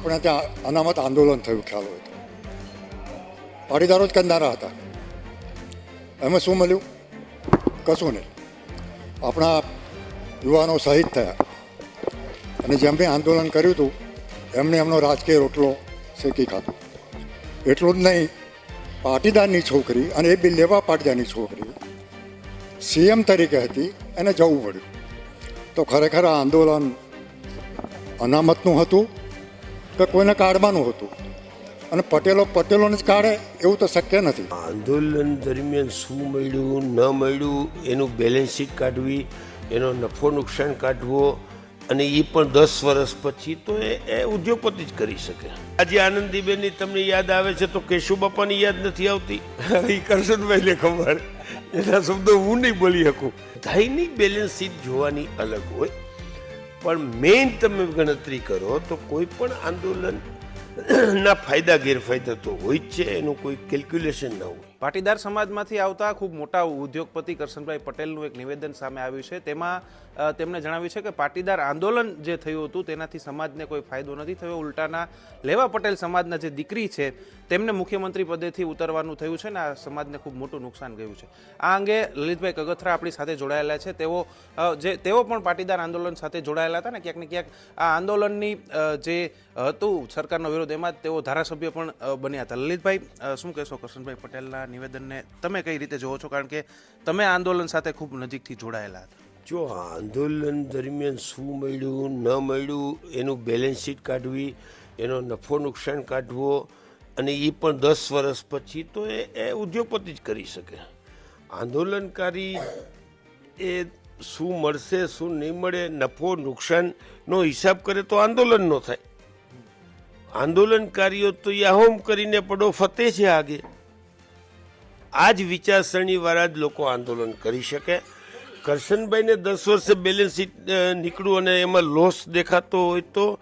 આપણે ત્યાં અનામત આંદોલન થયું, ખ્યાલ હોય તો. પાટીદારો જ કરનારા હતા. એમાં શું મળ્યું? કશું નહીં. આપણા યુવાનો શહીદ થયા. અને જેમણે આંદોલન કર્યું હતું એમણે એમનો રાજકીય રોટલો શેકી ખાધો. એટલું જ નહીં, પાટીદારની છોકરી અને એ બી લેવા પાટીદારની છોકરી સીએમ તરીકે હતી, એને જવું પડ્યું. તો ખરેખર આ આંદોલન અનામતનું હતું કે કોઈને કાઢવાનું હતું. અને પટેલો પટેલોને જ કાઢે એવું તો શક્ય નથી. આંદોલન દરમિયાન શું મળ્યું ન મળ્યું એનું બેલેન્સ શીટ કાઢવી એનો નફો નુકસાન કાઢવો અને એ પણ દસ વર્ષ પછી તો એ એ ઉદ્યોગપતિ જ કરી શકે. આજે આનંદીબેનની તમને યાદ આવે છે તો કેશુ બાપાની યાદ નથી આવતી? એ કરશનભાઈને ખબર. એના શબ્દો હું નહીં બોલી શકું. ધાઈની બેલેન્સ શીટ જોવાની અલગ હોય. પણ મેઇન તમે ગણતરી કરો તો કોઈ પણ આંદોલન ના ફાયદા, ગેરફાયદા તો હોય જ છે, એનું કોઈ કેલ્ક્યુલેશન ના હોય. પાટીદાર સમાજમાંથી આવતા ખૂબ મોટા ઉદ્યોગપતિ કરશનભાઈ પટેલનું એક નિવેદન સામે આવ્યું છે. તેમાં તેમણે જણાવ્યું છે કે પાટીદાર આંદોલન જે થયું હતું તેનાથી સમાજને કોઈ ફાયદો નથી થયો. ઉલટાના લેવા પટેલ સમાજના જે દીકરી છે તેમને મુખ્યમંત્રી પદેથી ઉતરવાનું થયું છે ને આ સમાજને ખૂબ મોટું નુકસાન ગયું છે. આ અંગે લલિતભાઈ કગથરા આપણી સાથે જોડાયેલા છે. તેઓ જે, તેઓ પણ પાટીદાર આંદોલન સાથે જોડાયેલા હતા ને ક્યાંક ને ક્યાંક આ આંદોલનની જે હતું સરકારનો વિરોધ, એમાં તેઓ ધારાસભ્ય પણ બન્યા હતા. લલિતભાઈ શું કહેશો કરશનભાઈ પટેલના નિવેદનને તમે કઈ રીતે જોવો છો? કારણ કે તમે આંદોલન સાથે ખૂબ નજીકથી જોડાયેલા હતા. જો આંદોલન દરમિયાન શું મળ્યું, ન મળ્યું, એનું બેલેન્સ શીટ કાઢવી, એનો નફો નુકસાન કાઢવો, અને એ પણ દસ વર્ષ પછી તો એ એ ઉદ્યોગપતિ જ કરી શકે. આંદોલનકારી એ શું મળશે, શું નહીં મળે, નફો નુકસાનનો હિસાબ કરે તો આંદોલન નો થાય. આંદોલનકારીઓ તો યાહોમ કરીને પડો, ફતે છે આગે. આ જ વિચારસરણી વાળા જ લોકો આંદોલન કરી શકે. કરશનભાઈને દસ વર્ષે બેલેન્સ શીટ નીકળ્યું અને એમાં લોસ દેખાતો હોય તો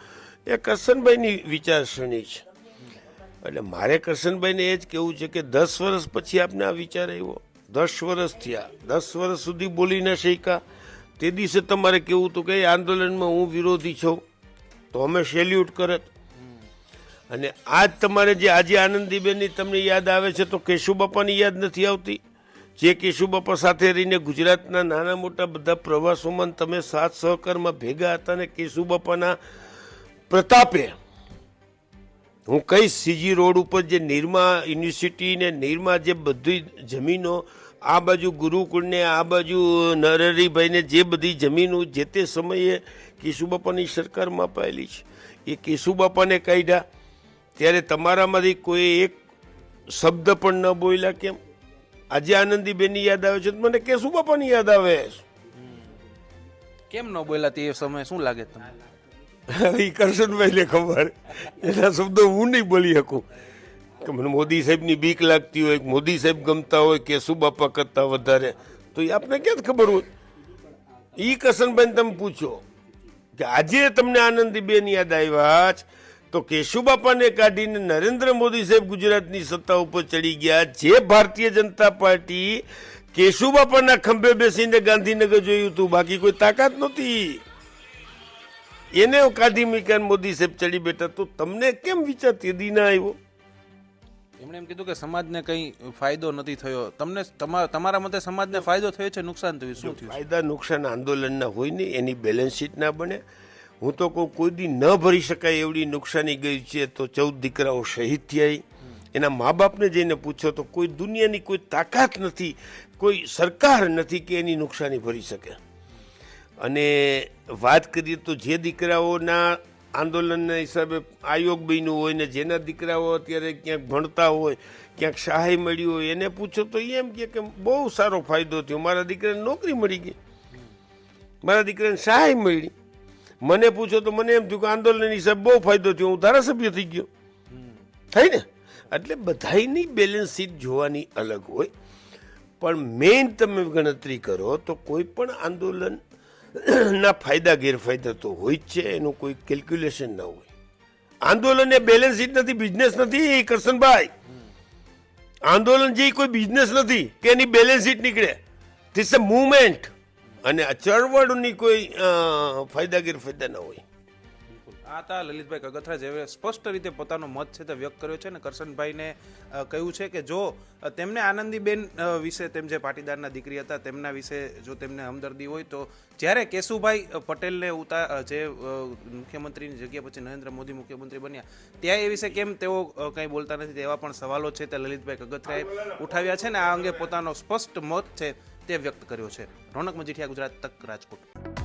એ કરશનભાઈની વિચારસરણી છે. એટલે મારે કરશનભાઈને એ જ કહેવું છે કે દસ વર્ષ પછી આપને આ વિચાર આવ્યો. દસ વર્ષ થયા. દસ વર્ષ સુધી બોલી ન શક્યા. તે દિવસે તમારે કેવું હતું કે આંદોલનમાં હું વિરોધી છું. તો અમે સેલ્યુટ કરત અને આજ તમારે જે આજે આનંદીબેનની તમને યાદ આવે છે તો કેશુબાપાની યાદ નથી આવતી? જે કેશુબાપા સાથે રહીને ગુજરાતના નાના મોટા બધા પ્રવાસોમાં તમે સાથ સહકારમાં ભેગા હતા ને કેશુબાપાના પ્રતાપે, હું કહીશ સીજી રોડ ઉપર જે નિરમા યુનિવર્સિટી ને નિરમા જે બધી જમીનો, આ બાજુ ગુરુકુળને, આ બાજુ નરહરીભાઈને જે બધી જમીનો જે તે સમયે કેશુબાપાની સરકારમાં અપાયેલી છે. એ કેશુબાપાને કાઢ્યા. ત્યારે તમારામાંથી કોઈ એક શબ્દ પણ ન બોલ્યા કેમ? આજે આનંદીબેનની યાદ આવે છે મને બાપાની યાદ આવે. કેમ ન બોલ્યા તે સમયે? શું લાગે તમને? એ કરશનભાઈને ખબર. એના શબ્દો હું નહીં બોલી શકું. કે મને મોદી સાહેબની બીક લાગતી હોય મોદી સાહેબ ગમતા હોય કે શું બાપા કરતા વધારે? તો એ આપને ક્યાં જ ખબર હોય? એ કરશનભાઈને તમે પૂછો કે આજે તમને આનંદીબેન યાદ આવ્યા જ તો કેશુબાપાને કાઢીને નરેન્દ્ર મોદી સાહેબ ગુજરાતની સત્તા ઉપર ચડી ગયા. જે ભારતીય જનતા પાર્ટી કેશુબાપાના ખંભે બેસીને ગાંધીનગર જોયું હતું. બાકી કોઈ તાકાત નહોતી. એને કાઢી મીકાન મોદી સાહેબ ચડી બેઠા. તો તમને કેમ વિચાર તેદી ના આવ્યો? એમણે એમ કીધું કે સમાજને કંઈ ફાયદો નથી થયો. તમને તમા- તમારા મતે સમાજને ફાયદો થયો છે? નુકસાન થયું શું થયું ફાયદા નુકસાન આંદોલનના હોય નહીં. એની બેલેન્સ શીટ ના બને. હું તો કહું, કોઈ દી ન ભરી શકાય એવડી નુકસાની ગઈ છે તો ચૌદ દીકરાઓ શહીદ થયા એના મા બાપને જઈને પૂછો તો કોઈ દુનિયાની કોઈ તાકાત નથી, કોઈ સરકાર નથી કે એની નુકસાની ભરી શકે. અને વાત કરીએ તો જે દીકરાઓના આંદોલનના હિસાબે આયોગ બન્યું હોય ને જેના દીકરાઓ અત્યારે ક્યાંક ભણતા હોય, ક્યાંક સહાય મળી હોય, એને પૂછો તો એમ કે બહુ સારો ફાયદો થયો. મારા દીકરાને નોકરી મળી ગઈ. મારા દીકરાને સહાય મળી. મને પૂછો તો મને એમ થયું કે આંદોલન હિસાબે બહુ ફાયદો થયો. હું ધારાસભ્ય થઈ ગયો. થઈ ને? એટલે બધાયની બેલેન્સ શીટ જોવાની અલગ હોય. પણ મેઇન તમે ગણતરી કરો તો કોઈ પણ આંદોલન ના ફાયદા, ગેરફાયદા તો હોય જ છે. એનું કોઈ કેલ્ક્યુલેશન ના હોય. આંદોલન એ બેલેન્સ શીટ નથી બિઝનેસ નથી કરશનભાઈ. આંદોલન જે કોઈ બિઝનેસ નથી, કે એની બેલેન્સ શીટ નીકળે. ધીસ અ મુવમેન્ટ અને ચળવળની કોઈ ફાયદાગીર, ફાયદા ના હોય. આ તા લલિતભાઈ કગથરા જેવે સ્પષ્ટ રીતે પોતાનો મત છે તે વ્યક્ત કર્યો છે અને કરશનભાઈને કહ્યું છે કે જો તેમને આનંદીબેન વિશે તેમ જે પાટીદારના દીકરી હતા તેમના વિશે જો તેમને હમદર્દી હોય તો જ્યારે કેશુભાઈ પટેલને ઉતા જે મુખ્યમંત્રીની જગ્યા પછી નરેન્દ્ર મોદી મુખ્યમંત્રી બન્યા, ત્યાં એ વિશે કેમ તેઓ કંઈ બોલતા નથી તેવા પણ સવાલો છે તે લલિતભાઈ કગથરાએ ઉઠાવ્યા છે ને આ અંગે પોતાનો સ્પષ્ટ મત છે. તે વ્યક્ત કર્યો છે. રોનક મજીઠિયા ગુજરાત તક રાજકોટ.